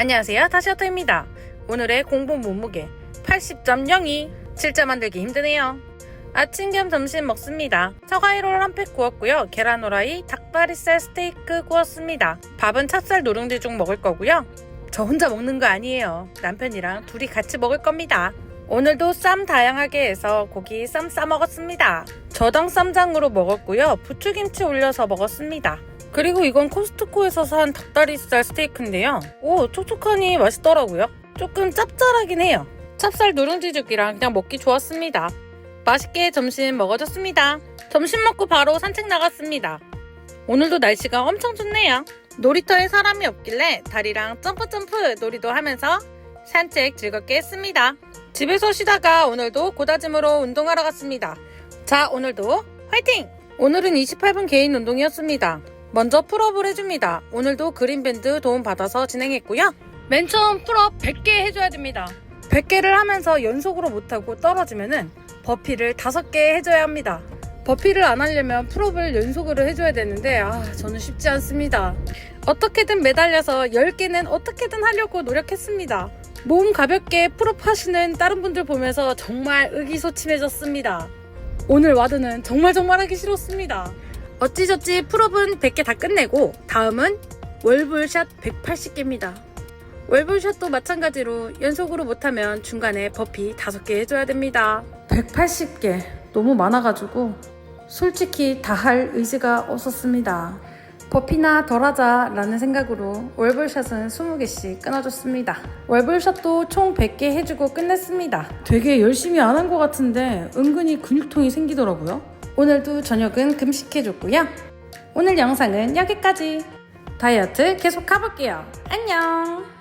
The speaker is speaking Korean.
안녕하세요. 다시어터입니다. 오늘의 공부 몸무게 80.02. 진짜 만들기 힘드네요. 아침 겸 점심 먹습니다. 사과이롤 한 팩 구웠고요. 계란 후라이, 닭다리살 스테이크 구웠습니다. 밥은 찹쌀 누룽지 죽 먹을 거고요. 저 혼자 먹는 거 아니에요. 남편이랑 둘이 같이 먹을 겁니다. 오늘도 쌈 다양하게 해서 고기 쌈 싸 먹었습니다. 저당 쌈장으로 먹었고요. 부추김치 올려서 먹었습니다. 그리고 이건 코스트코에서 산 닭다리살 스테이크인데요. 오, 촉촉하니 맛있더라고요. 조금 짭짤하긴 해요. 찹쌀 누룽지죽이랑 그냥 먹기 좋았습니다. 맛있게 점심 먹어줬습니다. 점심 먹고 바로 산책 나갔습니다. 오늘도 날씨가 엄청 좋네요. 놀이터에 사람이 없길래 다리랑 점프점프 놀이도 하면서 산책 즐겁게 했습니다. 집에서 쉬다가 오늘도 고다짐으로 운동하러 갔습니다. 자, 오늘도 화이팅! 오늘은 28분 개인 운동이었습니다. 먼저 풀업을 해줍니다. 오늘도 그린밴드 도움 받아서 진행했고요. 맨 처음 풀업 100개 해줘야 됩니다. 100개를 하면서 연속으로 못하고 떨어지면은 버피를 5개 해줘야 합니다. 버피를 안 하려면 풀업을 연속으로 해줘야 되는데 아 저는 쉽지 않습니다. 어떻게든 매달려서 10개는 어떻게든 하려고 노력했습니다. 몸 가볍게 풀업 하시는 다른 분들 보면서 정말 의기소침해졌습니다. 오늘 와드는 정말 정말 하기 싫었습니다. 어찌저찌 풀업은 100개 다 끝내고 다음은 월블샷 180개입니다. 월블샷도 마찬가지로 연속으로 못하면 중간에 버피 5개 해줘야 됩니다. 180개 너무 많아가지고 솔직히 다 할 의지가 없었습니다. 버피나 덜 하자 라는 생각으로 월블샷은 20개씩 끊어줬습니다. 월블샷도 총 100개 해주고 끝냈습니다. 되게 열심히 안 한 것 같은데 은근히 근육통이 생기더라고요. 오늘도 저녁은 금식해줬고요. 오늘 영상은 여기까지. 다이어트 계속 가볼게요. 안녕!